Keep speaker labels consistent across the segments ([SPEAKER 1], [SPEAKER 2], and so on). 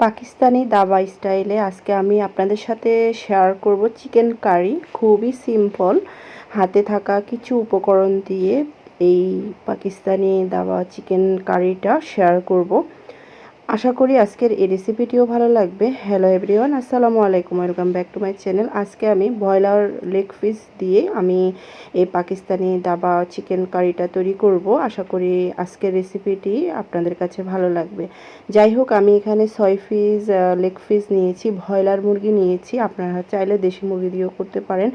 [SPEAKER 1] পাকিস্তানি দাবা স্টাইলে আজকে আমি আপনাদের সাথে শেয়ার করব চিকেন কারি খুবই সিম্পল হাতে থাকা কিছু উপকরণ দিয়ে এই পাকিস্তানি দাবা চিকেন কারিটা শেয়ার করব। আশা করি আজকের এই রেসিপিটিও ভালো লাগবে। হ্যালো এভরিওয়ান আসসালামু আলাইকুম welcome back to my channel আজকে আমি ব্রয়লার লেগ পিস দিয়ে আমি এই পাকিস্তানি দাবা চিকেন কারিটা তৈরি করব। আশা করি আজকের রেসিপিটি আপনাদের কাছে ভালো লাগবে। যাই হোক, আমি এখানে ছয় পিস লেগ পিস নিয়েছি, ব্রয়লার মুরগি নিয়েছি। আপনারা চাইলে দেশি মুরগি দিয়েও করতে পারেন।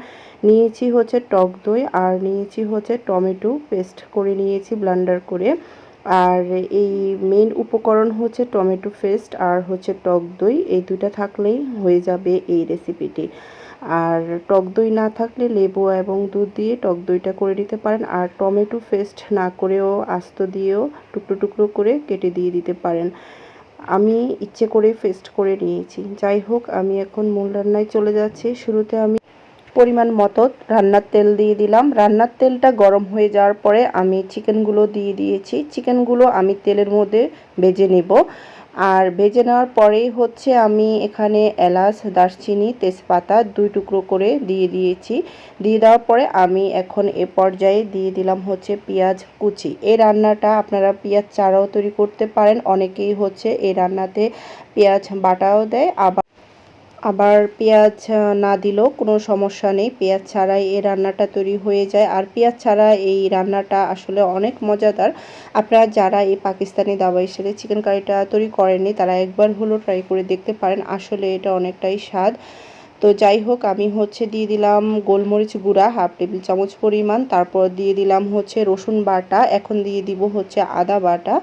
[SPEAKER 1] নিয়েছি হচ্ছে টক দই আর নিয়েছি হচ্ছে টমেটো পেস্ট করে নিয়েছি ব্লান্ডার করে। আর এই মেন উপকরণ হচ্ছে টমেটো পেস্ট আর হচ্ছে টক দই। এই দুটা থাকলেই হয়ে যাবে এই রেসিপিটি আর টক দই না থাকলে লেবু এবং দুধ দিয়ে টক দইটা করে দিতে পারেন। আর টমেটো পেস্ট না করেও আস্ত দিয়েও টুকরো টুকরো করে কেটে দিয়ে দিতে পারেন। আমি ইচ্ছে করে ফেস্ট করে নিয়েছি। যাই হোক, আমি এখন মূল রান্নায় চলে যাচ্ছি। শুরুতে আমি পরিমাণ মতো রান্নার তেল দিয়ে দিলাম। রান্নার তেলটা গরম হয়ে যাওয়ার পরে আমি চিকেনগুলো দিয়ে দিয়েছি। চিকেনগুলো আমি তেলের মধ্যে ভেজে নেব। আর ভেজে নেওয়ার পরেই হচ্ছে আমি এখানে এলাচ, দারচিনি, তেজপাতা দুই টুকরো করে দিয়ে দিয়েছি। দিয়ে দেওয়ার পরে আমি এখন এ পর্যায়ে দিয়ে দিলাম হচ্ছে পেঁয়াজ কুচি। এই রান্নাটা আপনারা পেঁয়াজ চারাও তৈরি করতে পারেন। অনেকেই হচ্ছে এই রান্নাতে পেঁয়াজ বাটাও দেয়, আবার আবার পেঁয়াজ না দিলেও কোনো সমস্যা নেই। পেঁয়াজ ছাড়াই এই রান্নাটা তৈরি হয়ে যায়। আর পেঁয়াজ ছাড়া এই রান্নাটা আসলে অনেক মজাদার। আপনারা যারা এই পাকিস্তানি দাবা হিসেবে চিকেন কারিটা তৈরি করেননি, তারা একবার হলো ট্রাই করে দেখতে পারেন। আসলে এটা অনেকটাই স্বাদ। তো যাই হোক, আমি হচ্ছে দিয়ে দিলাম গোলমরিচ গুঁড়া, হাফ টেবিল চামচ পরিমাণ। তারপর দিয়ে দিলাম হচ্ছে রসুন বাটা। এখন দিয়ে দিব হচ্ছে আদা বাটা।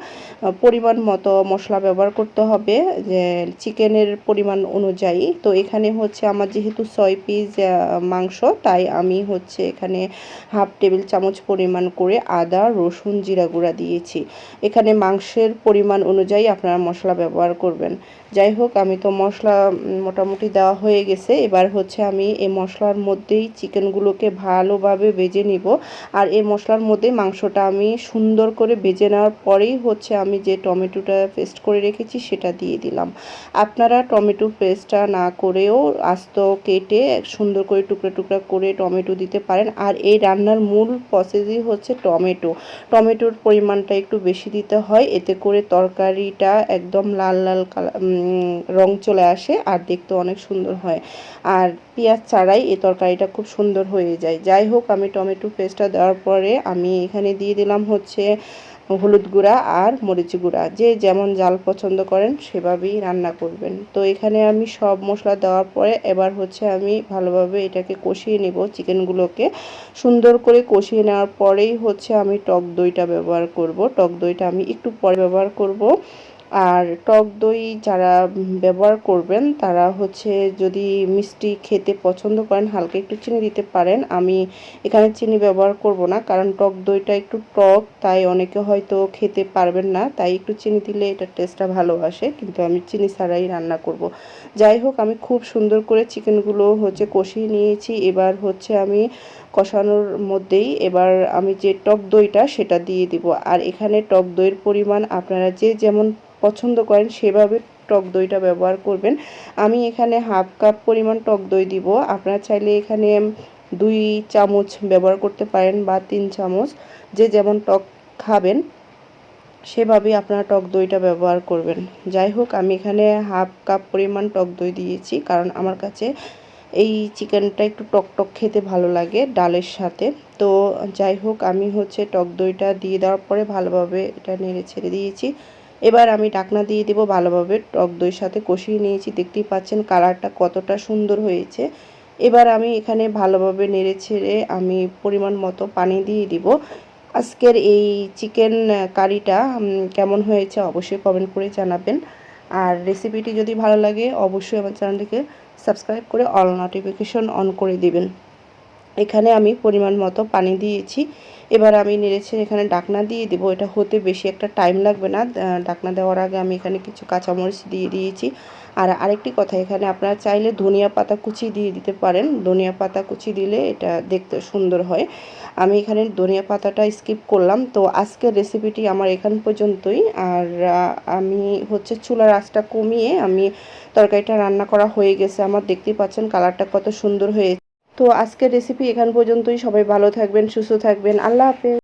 [SPEAKER 1] পরিমাণ মতো মশলা ব্যবহার করতে হবে, যে চিকেনের পরিমাণ অনুযায়ী। তো এখানে হচ্ছে আমার যেহেতু ছয় পিস মাংস, তাই আমি হচ্ছে এখানে হাফ টেবিল চামচ পরিমাণ করে আদা, রসুন, জিরা গুঁড়া দিয়েছি। এখানে মাংসের পরিমাণ অনুযায়ী আপনারা মশলা ব্যবহার করবেন। যাই হোক, আমি তো মশলা মোটামুটি দেওয়া হয়ে গেছে। এবার হচ্ছে আমি এই মশলার মধ্যেই চিকেনগুলোকে ভালোভাবে ভেজে নিব। আর এই মশলার মধ্যে মাংসটা আমি সুন্দর করে ভেজে নেওয়ার পরেই হচ্ছে আমি যে টমেটোটা পেস্ট করে রেখেছি সেটা দিয়ে দিলাম। আপনারা টমেটো পেস্টটা না করেও আস্ত কেটে সুন্দর করে টুকরা টুকরা করে টমেটো দিতে পারেন। আর এই রান্নার মূল প্রসেসই হচ্ছে টমেটো। টমেটোর পরিমাণটা একটু বেশি দিতে হয়, এতে করে তরকারিটা একদম লাল লাল রং চলে আসে আর দেখতে অনেক সুন্দর হয়। আর পেঁয়াজ ছাড়াই এই তরকারিটা খুব সুন্দর হয়ে যায়। যাই হোক, আমি টমেটো পেস্টটা দেওয়ার পরে আমি এখানে দিয়ে দিলাম হচ্ছে হলুদ গুঁড়া আর মরিচ গুঁড়া। যে যেমন জাল পছন্দ করেন সেভাবেই রান্না করবেন। তো এখানে আমি সব মশলা দেওয়ার পরে এবার হচ্ছে আমি ভালোভাবে এটাকে কষিয়ে নেব চিকেনগুলোকে। সুন্দর করে কষিয়ে নেওয়ার পরেই হচ্ছে আমি টক দইটা ব্যবহার করব। টক দইটা আমি একটু পরে ব্যবহার করব। আর টক দই যারা ব্যবহার করবেন, তারা হচ্ছে যদি মিষ্টি খেতে পছন্দ করেন, হালকা একটু চিনি দিতে পারেন। আমি এখানে চিনি ব্যবহার করব না, কারণ টক দইটা একটু টক, তাই অনেকে হয়তো খেতে পারবেন না। তাই একটু চিনি দিলে এটার টেস্টটা ভালো আসে, কিন্তু আমি চিনি ছাড়াই রান্না করব। যাই হোক, আমি খুব সুন্দর করে চিকেনগুলো হচ্ছে কষিয়ে নিয়েছি। এবার হচ্ছে আমি কষানোর মধ্যেই এবার আমি যে টক দইটা, সেটা দিয়ে দিব। আর এখানে টক দইয়ের পরিমাণ আপনারা যে যেমন পছন্দ করেন, সেভাবে টক দইটা ব্যবহার করবেন। আমি এখানে হাফ কাপ পরিমাণ টক দই দিব। আপনারা চাইলে এখানে দুই চামচ ব্যবহার করতে পারেন বা তিন চামচ। যে যেমন টক খাবেন সেভাবেই আপনারা টক দইটা ব্যবহার করবেন। যাই হোক, আমি এখানে হাফ কাপ পরিমাণ টক দই দিয়েছি, কারণ আমার কাছে এই চিকেনটা একটু টক টক খেতে ভালো লাগে ডালের সাথে। তো যাই হোক, আমি হচ্ছে টক দইটা দিয়ে দেওয়ার পরে ভালোভাবে এটা নেড়ে ছেড়ে দিয়েছি। এবার আমি ডাকনা দিয়ে দেবো ভালোভাবে, টক দইয়ের সাথে কষিয়ে নিয়েছি। দেখতেই পাচ্ছেন কালারটা কতটা সুন্দর হয়েছে। এবার আমি এখানে ভালোভাবে নেড়ে ছেড়ে আমি পরিমাণ মতো পানি দিয়ে দিব। আজকের এই চিকেন কারিটা কেমন হয়েছে অবশ্যই কমেন্ট করে জানাবেন। আর রেসিপিটি যদি ভালো লাগে, অবশ্যই আমার চ্যানেলটিকে সাবস্ক্রাইব করে অল নোটিফিকেশন অন করে দিবেন। এখানে আমি পরিমাণ মতো পানি দিয়েছি। এবার আমি নেড়েছে এখানে ডাকনা দিয়ে দেবো। এটা হতে বেশি একটা টাইম লাগবে না। ডাকনা দেওয়ার আগে আমি এখানে কিছু কাঁচামরিচ দিয়ে দিয়েছি। আর আরেকটি কথা, এখানে আপনারা চাইলে ধনিয়া পাতা কুচি দিয়ে দিতে পারেন। ধনিয়া পাতা কুচি দিলে এটা দেখতে সুন্দর হয়। আমি এখানে ধনিয়া পাতাটা স্কিপ করলাম। তো আজকের রেসিপিটি আমার এখান পর্যন্তই। আর আমি হচ্ছে চুলার আঁচটা কমিয়ে আমি তরকারিটা রান্না করা হয়ে গেছে। আমার দেখতেই পাচ্ছেন কালারটা কত সুন্দর হয়েছে তো আজকের রেসিপি এখান পর্যন্তই। সবাই ভালো থাকবেন সুস্থ থাকবেন। আল্লাহ হাফেজ।